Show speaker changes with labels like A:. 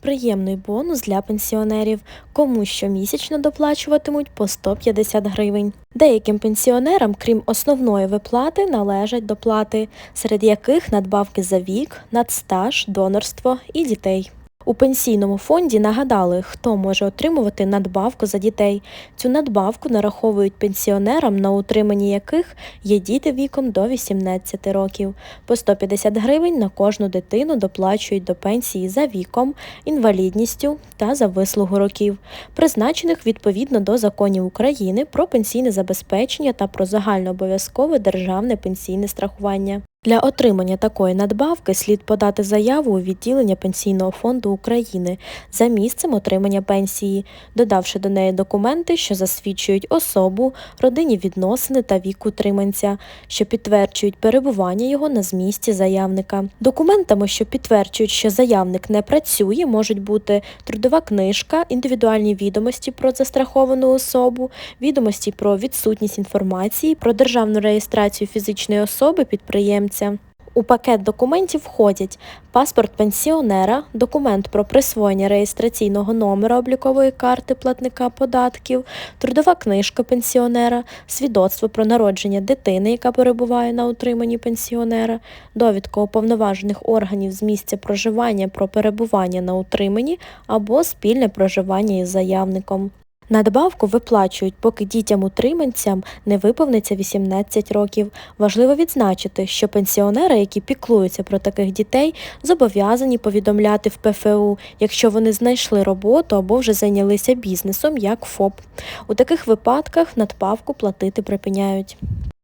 A: Приємний бонус для пенсіонерів, кому щомісячно доплачуватимуть по 150 гривень. Деяким пенсіонерам, крім основної виплати, належать доплати, серед яких надбавки за вік, надстаж, донорство і дітей. У пенсійному фонді нагадали, хто може отримувати надбавку за дітей. Цю надбавку нараховують пенсіонерам, на утриманні яких є діти віком до 18 років. По 150 гривень на кожну дитину доплачують до пенсії за віком, інвалідністю та за вислугу років, призначених відповідно до законів України про пенсійне забезпечення та про загальнообов'язкове державне пенсійне страхування. Для отримання такої надбавки слід подати заяву у відділення Пенсійного фонду України за місцем отримання пенсії, додавши до неї документи, що засвідчують особу, родинні відносини та вік утриманця, що підтверджують перебування його на змісті заявника. Документами, що підтверджують, що заявник не працює, можуть бути трудова книжка, індивідуальні відомості про застраховану особу, відомості про відсутність інформації, про державну реєстрацію фізичної особи підприємця. У пакет документів входять паспорт пенсіонера, документ про присвоєння реєстраційного номера облікової карти платника податків, трудова книжка пенсіонера, свідоцтво про народження дитини, яка перебуває на утриманні пенсіонера, довідка уповноважених органів з місця проживання про перебування на утриманні або спільне проживання із заявником. Надбавку виплачують, поки дітям-утриманцям не виповниться 18 років. Важливо відзначити, що пенсіонери, які піклуються про таких дітей, зобов'язані повідомляти в ПФУ, якщо вони знайшли роботу або вже зайнялися бізнесом, як ФОП. У таких випадках надбавку платити припиняють.